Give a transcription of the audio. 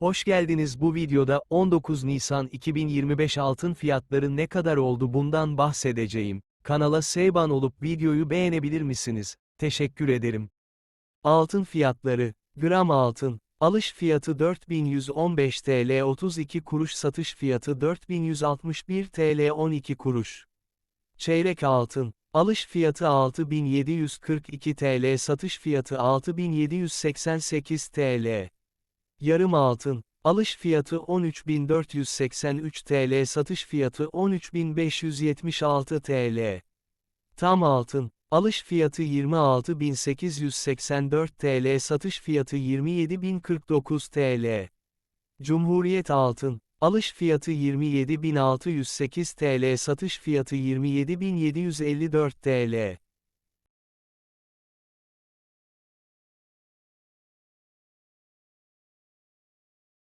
Hoş geldiniz bu videoda 19 Nisan 2025 altın fiyatları ne kadar oldu bundan bahsedeceğim. Kanala Seyban olup videoyu beğenebilir misiniz? Teşekkür ederim. Altın fiyatları, gram altın, alış fiyatı 4115 TL 32 kuruş satış fiyatı 4161 TL 12 kuruş. Çeyrek altın, alış fiyatı 6742 TL satış fiyatı 6788 TL. Yarım altın, alış fiyatı 13.483 TL satış fiyatı 13.576 TL. Tam altın, alış fiyatı 26.884 TL satış fiyatı 27.049 TL. Cumhuriyet altın, alış fiyatı 27.608 TL satış fiyatı 27.754 TL.